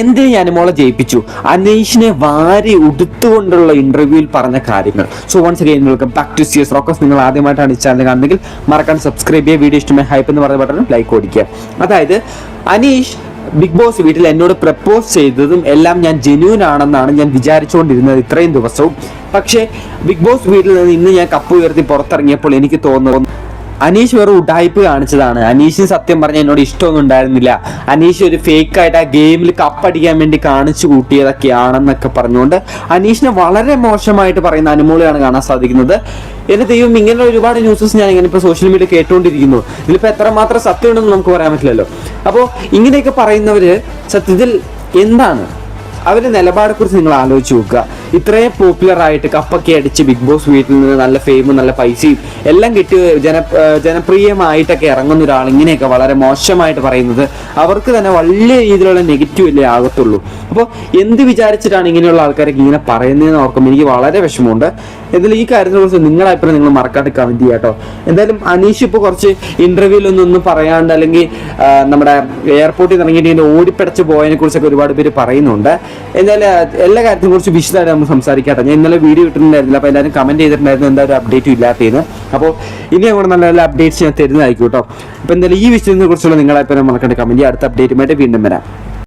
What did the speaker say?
എന്തിന് ഞാൻ മോളെ ജയിപ്പിച്ചു? അനീഷിനെ വാരി ഉടുത്തുകൊണ്ടുള്ള ഇന്റർവ്യൂവിൽ പറഞ്ഞ കാര്യങ്ങൾ. So once again welcome back to സിയസ് റോക്കസ് നിങ്ങൾ ആദ്യമായിട്ടാണ് ഈ ചാനൽ കാണുന്നെങ്കിൽ മറക്കാൻ സബ്സ്ക്രൈബ് ചെയ്യുക. വീഡിയോ ഇഷ്ടമായി ഹൈപ്പ് എന്ന് പറഞ്ഞ ബട്ടൺ ലൈക്ക് ഓടിക്കുക. അതായത് അനീഷ് ബിഗ് ബോസ് വീട്ടിൽ എന്നോട് പ്രപ്പോസ് ചെയ്തതും എല്ലാം ഞാൻ ജെന്യൂൻ ആണെന്നാണ് ഞാൻ വിചാരിച്ചുകൊണ്ടിരുന്നത് ഇത്രയും ദിവസവും. പക്ഷേ ബിഗ് ബോസ് വീട്ടിൽ നിന്ന് ഇന്ന് ഞാൻ കപ്പ് ഉയർത്തി പുറത്തിറങ്ങിയപ്പോൾ എനിക്ക് തോന്നുന്നു അനീഷ് വെറും ഉഡായിപ്പ് കാണിച്ചതാണ്. അനീഷ് സത്യം പറഞ്ഞ എന്നോട് ഇഷ്ടമൊന്നും ഉണ്ടായിരുന്നില്ല. അനീഷ് ഒരു ഫേക്ക് ആയിട്ട് ആ ഗെയിമിൽ കപ്പടിക്കാൻ വേണ്ടി കാണിച്ചു കൂട്ടിയതൊക്കെയാണെന്നൊക്കെ പറഞ്ഞുകൊണ്ട് അനീഷിനെ വളരെ മോശമായിട്ട് പറയുന്ന അനുമോളിയാണ് കാണാൻ സാധിക്കുന്നത്. എന്റെ ദൈവം ഇങ്ങനെ ഒരുപാട് ന്യൂസസ് ഞാൻ ഇങ്ങനെ ഇപ്പോൾ സോഷ്യൽ മീഡിയ കേട്ടുകൊണ്ടിരിക്കുന്നു ഇതിലിപ്പോൾ എത്രമാത്രം സത്യമുണ്ടെന്ന് നമുക്ക് പറയാൻ പറ്റില്ലല്ലോ. അപ്പോൾ ഇങ്ങനെയൊക്കെ പറയുന്നവര് സത്യത്തിൽ എന്താണ്? അവരുടെ നിലപാടെക്കുറിച്ച് നിങ്ങൾ ആലോചിച്ച് നോക്കുക. ഇത്രയും പോപ്പുലർ ആയിട്ട് കപ്പൊക്കെ അടിച്ച് ബിഗ് ബോസ് വീട്ടിൽ നിന്ന് നല്ല ഫെയിമും നല്ല പൈസയും എല്ലാം കിട്ടി ജന ജനപ്രിയമായിട്ടൊക്കെ ഇറങ്ങുന്ന ഒരാൾ ഇങ്ങനെയൊക്കെ വളരെ മോശമായിട്ട് പറയുന്നത് അവർക്ക് തന്നെ വലിയ രീതിയിലുള്ള നെഗറ്റീവ് അല്ലേ ആകത്തുള്ളൂ. അപ്പോൾ എന്ത് വിചാരിച്ചിട്ടാണ് ഇങ്ങനെയുള്ള ആൾക്കാരൊക്കെ ഇങ്ങനെ പറയുന്നതെന്ന് ഓർക്കുമ്പോൾ എനിക്ക് വളരെ വിഷമമുണ്ട്. എന്തായാലും ഈ കാര്യത്തിനെ കുറിച്ച് നിങ്ങളുടെ അഭിപ്രായം നിങ്ങൾ മറക്കാതെ കമന്റ് ചെയ്യാട്ടോ എന്തായാലും അനീഷ് ഇപ്പോൾ കുറച്ച് ഇന്റർവ്യൂലൊന്നും ഒന്നും പറയാണ്ട് അല്ലെങ്കിൽ നമ്മുടെ എയർപോർട്ടിൽ നിന്ന് ഇറങ്ങിയിട്ട് ഇങ്ങനെ ഓടിപ്പടച്ച് പോയതിനെ കുറിച്ചൊക്കെ ഒരുപാട് പേര് പറയുന്നുണ്ട്. എന്തായാലും എല്ലാ കാര്യത്തെ കുറിച്ച് വിശദമായിട്ട് നമുക്ക് സംസാരിക്കാത്ത. ഞാൻ ഇന്നലെ വീഡിയോ ഇട്ടിട്ടുണ്ടായിരുന്നില്ല അപ്പോൾ എല്ലാവരും കമന്റ് ചെയ്തിട്ടുണ്ടായിരുന്നു എന്താ ഒരു അപ്ഡേറ്റും ഇല്ലാത്തതിന്. അപ്പോൾ ഇനി അങ്ങോട്ട് നല്ല നല്ല അപ്ഡേറ്റ്സ് ഞാൻ തരുന്നതായിരിക്കും കേട്ടോ. അപ്പോൾ എന്തായാലും ഈ വിഷയത്തിനെ കുറിച്ചുള്ള നിങ്ങളുടെ അഭിപ്രായം മറക്കാണ്ട്. ചെയ്യുക അടുത്ത അപ്ഡേറ്റുമായിട്ട് വീണ്ടും വരാം.